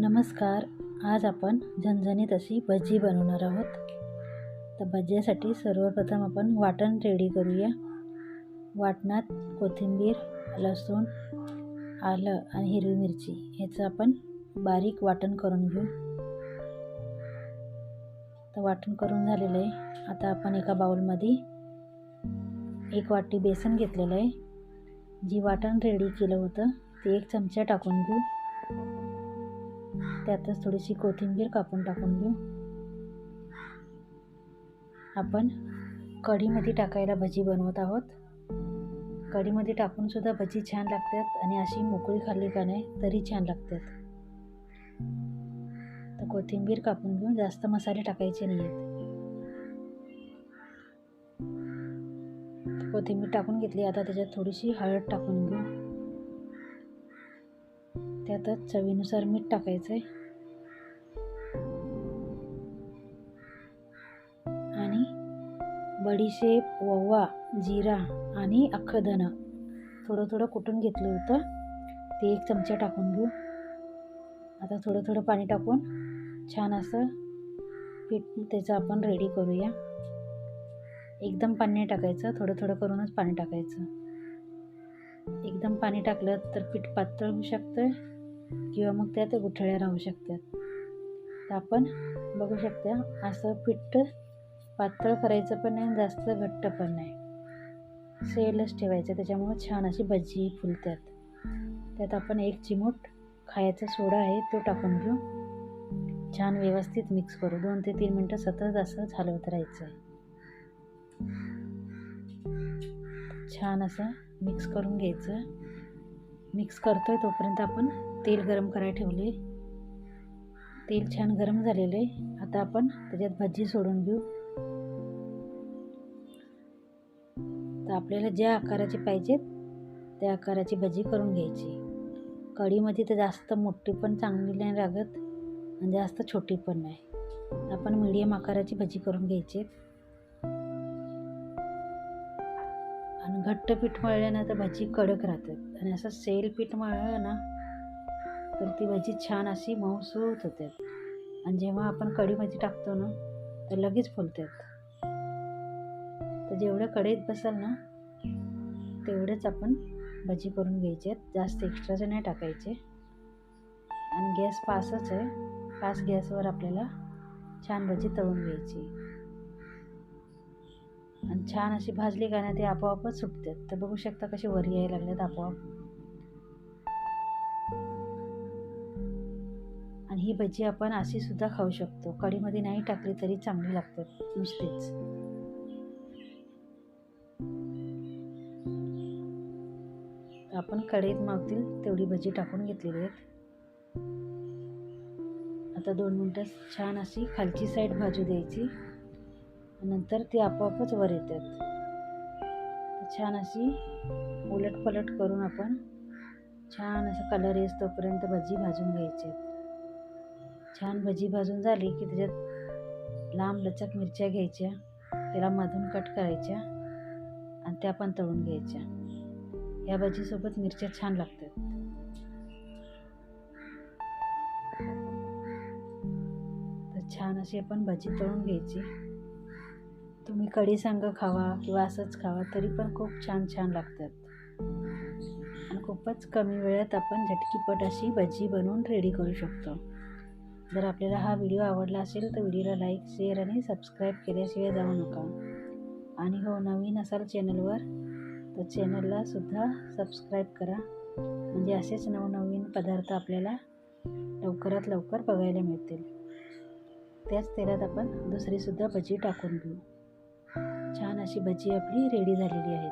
नमस्कार. आज आपण झणझणीत अशी भजी बनवणार आहोत. तर भज्यासाठी सर्वप्रथम आपण वाटण रेडी करूया. वाटणात कोथिंबीर लसूण आलं आणि हिरवी मिरची ह्याचं आपण बारीक वाटण करून घेऊ. तर वाटण करून झालेलं आहे. आता आपण एका बाउलमध्ये एक वाटी बेसन घेतलेलं आहे. जी वाटण रेडी केलं होतं ते एक चमचा टाकून घेऊ. त्यातच थोडीशी कोथिंबीर कापून टाकून घेऊ. आपण कढीमध्ये टाकायला भजी बनवत आहोत. कढीमध्ये टाकूनसुद्धा भजी छान लागतात आणि अशी मोकळी खाल्ली का नाही तरी छान लागतात. तर कोथिंबीर कापून घेऊन जास्त मसाले टाकायचे नाही आहेत कोथिंबीर टाकून घेतली आता त्याच्यात थोडीशी हळद टाकून घेऊ. त्यातच चवीनुसार मीठ टाकायचं आहे बडीशेप ओवा जिरा आणि अख्खं धनं थोडं थोडं कुटून घेतलं होतं ते एक चमचा टाकून घेऊ. आता थोडं थोडं पाणी टाकून छान असं पीठ त्याचं आपण रेडी करूया. एकदम पाणी नाही टाकायचं थोडं थोडं करूनच पाणी टाकायचं. एकदम पाणी टाकलं तर पीठ पातळ होऊ शकतं किंवा मग त्यात गुठळ्या राहू शकतात. तर आपण बघू शकता असं पीठ पातळ करायचं पण नाही जास्त घट्ट पण नाही. सेलच ठेवायचं त्याच्यामुळं छान अशी भजी फुलतात त्यात आपण एक चिमूट खायचा सोडा आहे तो टाकून घेऊ. छान व्यवस्थित मिक्स करू. दोन ते तीन मिनटं सतत असं हलवत राहायचं आहे. छान असं मिक्स करून घ्यायचं. मिक्स करतोय तोपर्यंत आपण तेल गरम करायला ठेवले तेल छान गरम झालेलं आहे. आता आपण त्याच्यात भजी सोडून घेऊ. तर आपल्याला ज्या आकाराची पाहिजेत त्या आकाराची भजी करून घ्यायची. कढीमध्ये तर जास्त मोठी पण चांगली नाही लागत आणि जास्त छोटी पण नाही. आपण मीडियम आकाराची भजी करून घ्यायची. आणि घट्ट पीठ मळल्यानं तर भजी कडक राहतात. आणि असं सेल पीठ मळलं ना तर ती भजी छान अशी मऊसूत होतात आणि जेव्हा आपण कढीमध्ये टाकतो ना तर लगेच फुलतात. तर जेवढं कढईत बसाल ना तेवढेच आपण भजी करून घ्यायचे. आहेत जास्त एक्स्ट्राचे नाही टाकायचे. आणि गॅस पासच आहे. पास गॅसवर आपल्याला छान भजी तळून घ्यायची. आणि छान अशी भाजली का ना ते आपोआपच सुटतात. तर बघू शकता कशी वर यायला लागल्यात आपोआप. आणि ही भजी आपण अशी सुद्धा खाऊ शकतो. कढीमध्ये नाही टाकली तरी चांगली लागतात नुसतीच. आपण कढईत मावतील तेवढी भजी टाकून घेतलेली आहेत. आता दोन मिनटं छान अशी खालची साईड भाजू द्यायची. नंतर ती आपोआपच वर येतात. छान अशी उलट पलट करून आपण छान असं कलर येस तोपर्यंत भजी भाजून घ्यायचे छान भजी भाजून झाली की त्याच्यात लांब लचक मिरच्या घ्यायच्या त्याला मधून कट करायच्या आणि त्या पण तळून घ्यायच्या. या भजीसोबत मिरच्या छान लागतात. तर छान अशी आपण भजी तळून घ्यायची. तुम्ही कढी संग खावा किंवा असंच खावा तरी पण खूप छान छान लागतात. आणि खूपच कमी वेळात आपण झटकीपट अशी भजी बनवून रेडी करू शकतो. जर आपल्याला हा व्हिडिओ आवडला असेल तर व्हिडिओला लाईक शेअर आणि सबस्क्राईब केल्याशिवाय जाऊ नका. आणि हो नवीन असाल चॅनलवर तर चॅनलला सुद्धा सबस्क्राईब करा. म्हणजे असेच नवनवीन पदार्थ आपल्याला लवकरात लवकर बघायला मिळतील. त्याच तेलात आपण दुसरीसुद्धा भजी टाकून घेऊ. छान अशी भजी आपली रेडी झालेली आहे.